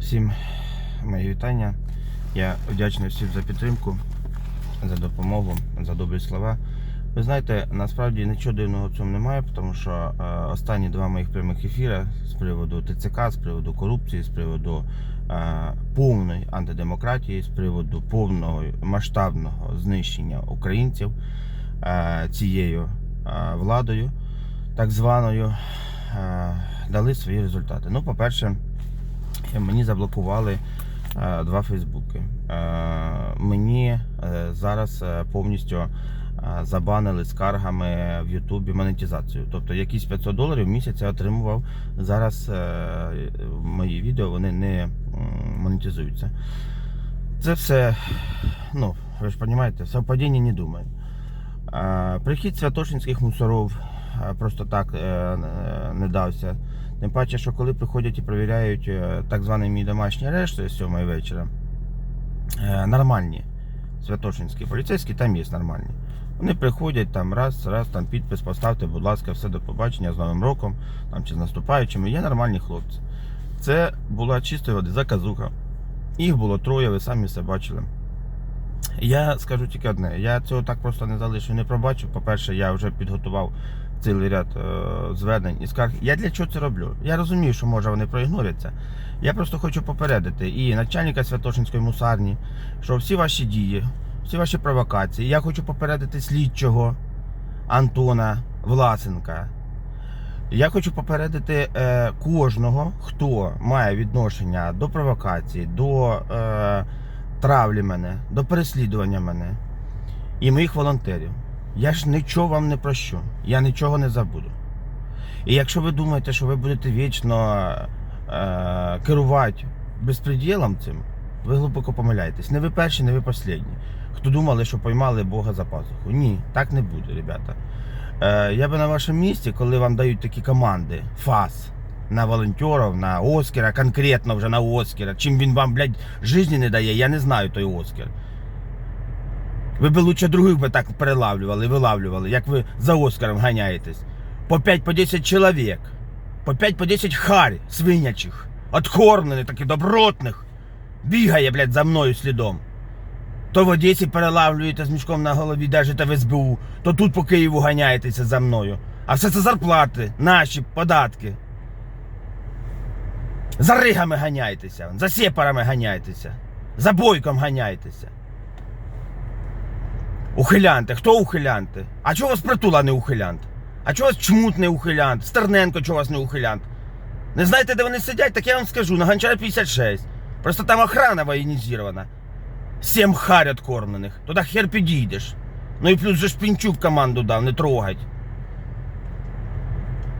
Всім мої вітання. Я вдячний всім за підтримку, за допомогу, за добрі слова. Ви знаєте, насправді нічого дивного в цьому немає, тому що е, останні два моїх прямих ефіри з приводу ТЦК, з приводу корупції, з приводу е, повної антидемократії, з приводу повного масштабного знищення українців е, цією владою, так званою, дали свої результати. Ну, по-перше, мені заблокували е, два Фейсбуки. Е, мені е, зараз е, повністю е, забанили скаргами в Ютубі монетизацію. Тобто якісь 500 доларів в місяць я отримував. Зараз е, мої відео вони не монетизуються. Це все, ну, ви ж розумієте, совпадіння не думаю. Е, Прихід святошинських мусорів е, просто так е, е, не дався. Тим паче, що коли приходять і перевіряють е, так званий мій домашній арешт з 7 вечора, е, нормальні святошинські поліцейські там є нормальні. Вони приходять там раз, раз, там підпис поставте, будь ласка, все до побачення з Новим роком там, чи з наступаючими. Є нормальні хлопці. Це була чистої води заказуха. Їх було троє, ви самі все бачили. Я скажу тільки одне, я цього так просто не залишу, не пробачу. По-перше, я вже підготував цілий ряд е, звернень і скарг. Я для чого це роблю? Я розумію, що може вони проігноряться. Я просто хочу попередити і начальника Святошинської мусарні, що всі ваші дії, всі ваші провокації, я хочу попередити слідчого Антона Власенка. Я хочу попередити е, кожного, хто має відношення до провокації, до е, травлі мене, до переслідування мене і моїх волонтерів. Я ж нічого вам не прощу, я нічого не забуду. І якщо ви думаєте, що ви будете вічно е, керувати безпреділом цим, ви глибоко помиляєтесь. Не ви перші, не ви останні. Хто думали, що поймали Бога за пазуху. Ні, так не буде, ребята. Е, я би на вашому місці, коли вам дають такі команди, ФАС, на волонтерів, на Оскара, конкретно вже на Оскара. Чим він вам, блядь, житті не дає, я не знаю той Оскар. Ви б лучше других би так перелавлювали, вилавлювали, як ви за Оскаром ганяєтесь. По 5 по 10 чоловік. По 5 по 10 харь свинячих, откормлених, таких добротних. Бігає, блядь, за мною слідом. То в Одесі перелавлюєте з мішком на голові, держите в СБУ, то тут по Києву ганяєтеся за мною. А все це зарплати, наші податки. За ригами ганяйтеся, за сепарами ганяйтеся, за бойком ганяйтеся. Ухилянти, хто ухилянти? А чого вас притула не ухилянт? А чого вас чмут не ухилянт? Стерненко чого вас не ухилянт? Не знаєте, де вони сидять? Так я вам скажу, на Гончара 56. Просто там охрана воєнізована. Сім харь откормлених. Туди хер підійдеш. Ну і плюс же ж команду дав, не трогать.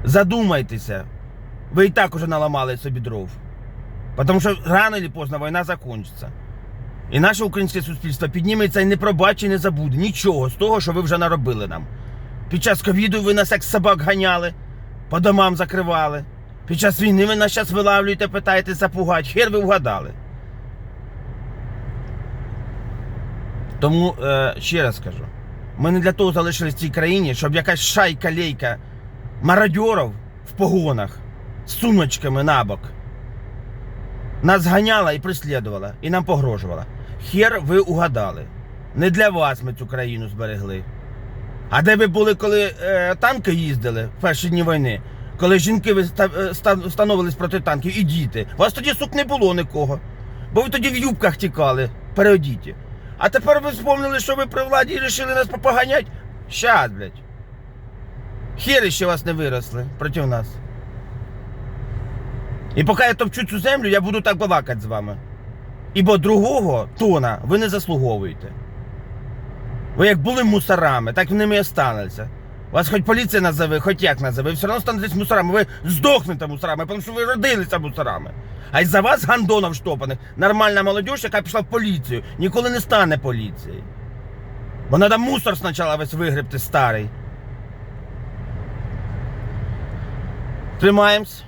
Задумайтеся. Ви і так уже наламали собі дров. Тому що рано чи поздно війна закінчиться. І наше українське суспільство підніметься і не пробачить, і не забуде нічого з того, що ви вже наробили нам. Під час ковіду ви нас як собак ганяли, по домам закривали. Під час війни ви нас зараз вилавлюєте, питаєте запугати. Хер ви вгадали. Тому е, ще раз скажу: ми не для того залишились в цій країні, щоб якась шайка-лейка мародьорів в погонах з сумочками на бок нас ганяла і преслідувала, і нам погрожувала. Хер ви угадали. Не для вас ми цю країну зберегли. А де ви були, коли е, танки їздили в перші дні війни? Коли жінки е, становились проти танків і діти. У вас тоді сук не було нікого. Бо ви тоді в юбках тікали, переодіті. А тепер ви вспомнили, що ви при владі і вирішили нас попоганять? Щас, блядь. Хери ще вас не виросли проти нас. І поки я топчу цю землю, я буду так балакати з вами. Ібо другого тона ви не заслуговуєте. Ви як були мусорами, так ними і останеться. Вас хоч поліція назове, хоч як назове, ви все одно станетесь мусорами, ви здохнете мусорами, тому що ви родилися мусорами. А із-за вас, гандонов штопаних, нормальна молодь, яка пішла в поліцію, ніколи не стане поліцією. Бо треба мусор спочатку весь вигребти старий. Тримаємось.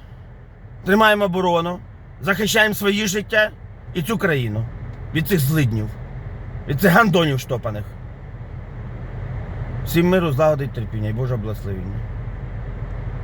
Тримаємо оборону, захищаємо свої життя і цю країну від цих злиднів, від цих гандонів штопаних. Всім миру, злагоди терпіння і Божа благословення.